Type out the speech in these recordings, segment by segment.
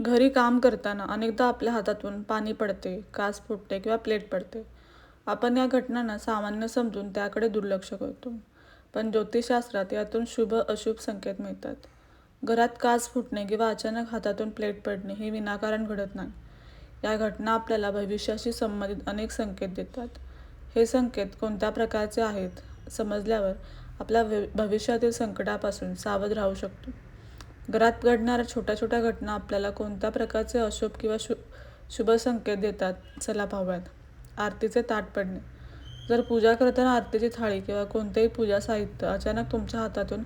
घरी काम करताना अनेकदा आपल्या हातातून पाणी पडते काच फुटते किंवा प्लेट पडते. आपण या घटनांना सामान्य समजून त्याकडे दुर्लक्ष करतो. पण ज्योतिषशास्त्रात यातून शुभ अशुभ संकेत मिळतात. घरात काच फुटणे किंवा अचानक हातातून प्लेट पडणे हे विनाकारण घडत नाही. या घटना आपल्याला भविष्याशी संबंधित अनेक संकेत देतात. हे संकेत कोणत्या प्रकारचे आहेत समजल्यावर आपल्या भविष्यातील संकटापासून सावध राहू शकतो. घरात घडणाऱ्या छोट्या छोट्या घटना आपल्याला कोणत्या प्रकारचे अशुभ किंवा शु शुभ संकेत देतात? चला पाहूयात. आरतीचे ताट पडणे. जर पूजा करताना आरतीची थाळी किंवा कोणतेही पूजा साहित्य अचानक तुमच्या हातातून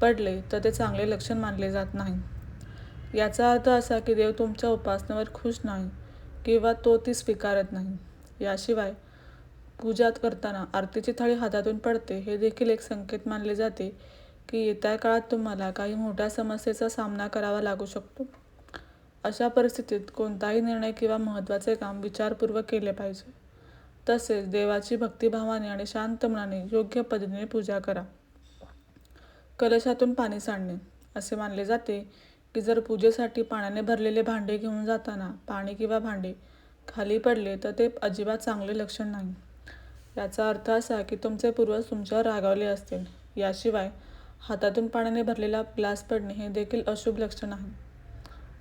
पडले तर ते चांगले लक्षण मानले जात नाही. याचा अर्थ असा की देव तुमच्या उपासनेवर खुश नाही किंवा तो ती स्वीकारत नाही. याशिवाय पूजा करताना आरतीची थाळी हातातून पडते हे देखील एक संकेत मानले जाते की येत्या काळात तुम्हाला काही मोठ्या समस्येचा सामना करावा लागू शकतो. अशा परिस्थितीत कोणताही निर्णय किंवा महत्त्वाचे काम विचारपूर्वक केले पाहिजे. तसेच देवाची भक्तिभावाने आणि शांत मनाने योग्य पद्धतीने पूजा करा. कलशातून पाणी सांडणे असे मानले जाते की जर पूजेसाठी पाण्याने भरलेले भांडे घेऊन जाताना पाणी किंवा भांडे खाली पडले तर ते अजिबात चांगले लक्षण नाही. याचा अर्थ असा की तुमचे पूर्वज तुमच्यावर रागावले असतील. याशिवाय हातातून पाण्याने भरलेला ग्लास पडणे हे देखील अशुभ लक्षण आहे.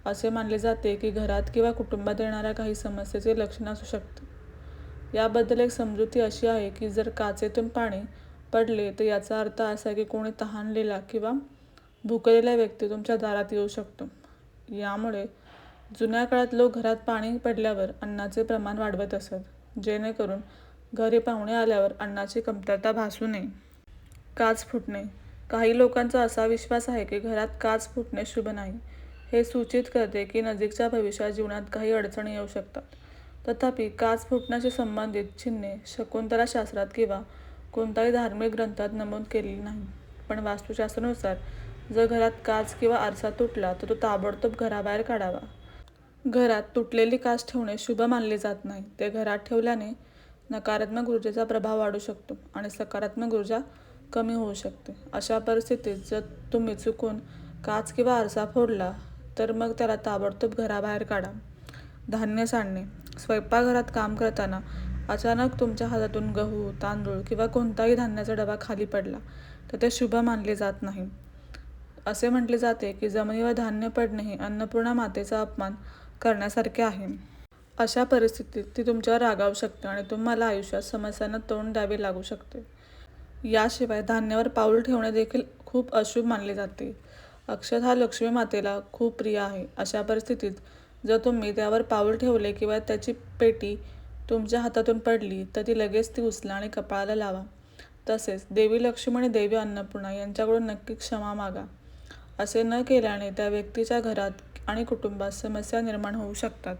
असे मानले जाते की घरात किंवा कुटुंबात येणाऱ्या काही समस्येचे लक्षण असू शकते. याबद्दल एक समजुती अशी आहे की जर काचेतून पाणी पडले तर याचा अर्थ असा की कोणी तहानलेला किंवा भुकलेला व्यक्ती तुमच्या दारात येऊ शकतो. यामुळे जुन्या काळात लोक घरात पाणी पडल्यावर अन्नाचे प्रमाण वाढवत असत जेणेकरून घरी पाहुणे आल्यावर अन्नाची कमतरता भासू नये. काच फुटणे काही लोकांचा असा विश्वास आहे की घरात काच फुटणे शुभ नाही. हे सूचित करते की नजीकच्या भविष्यात जीवनात काही अडचणी येऊ शकतात. तथापि काच फुटण्याशी संबंधित चिन्हे शकुंतला शास्त्रात किंवा कोणत्याही धार्मिक ग्रंथात नमूद केलेली नाही. पण वास्तुशास्त्रानुसार जर घरात काच किंवा आरसा तुटला तर तो ताबडतोब घराबाहेर काढावा. घरात तुटलेली काच ठेवणे शुभ मानले जात नाही. ते घरात ठेवल्याने नकारात्मक ऊर्जेचा प्रभाव वाढू शकतो आणि सकारात्मक ऊर्जा कमी होऊ शकते. अशा परिस्थितीत जर तुम्ही चुकून काच किंवा आरसा फोडला तर मग त्याला ताबडतोब घराबाहेर काढा. धान्य सांडणे. स्वयंपाकघरात काम करताना अचानक तुमच्या हातातून गहू तांदूळ किंवा कोणताही धान्याचा डबा खाली पडला तर ते शुभ मानले जात नाही. असे म्हटले जाते की जमिनीवर धान्य पडणे हे अन्नपूर्णा मातेचा अपमान करण्यासारखे आहे. अशा परिस्थितीत ती तुमच्यावर रागावू शकते आणि तुम्हाला आयुष्यात समस्यांना तोंड द्यावे लागू शकते. याशिवाय धान्यावर पाऊल ठेवणे देखील खूप अशुभ मानले जाते. अक्षत हा लक्ष्मी मातेला खूप प्रिय आहे. अशा परिस्थितीत जर तुम्ही त्यावर पाऊल ठेवले किंवा त्याची पेटी तुमच्या हातातून पडली तर ती लगेच ती उचला आणि कपाळाला लावा. तसेच देवी लक्ष्मी आणि देवी अन्नपूर्णा यांच्याकडून नक्की क्षमा मागा. असे न केल्याने त्या व्यक्तीच्या घरात आणि कुटुंबात समस्या निर्माण होऊ शकतात.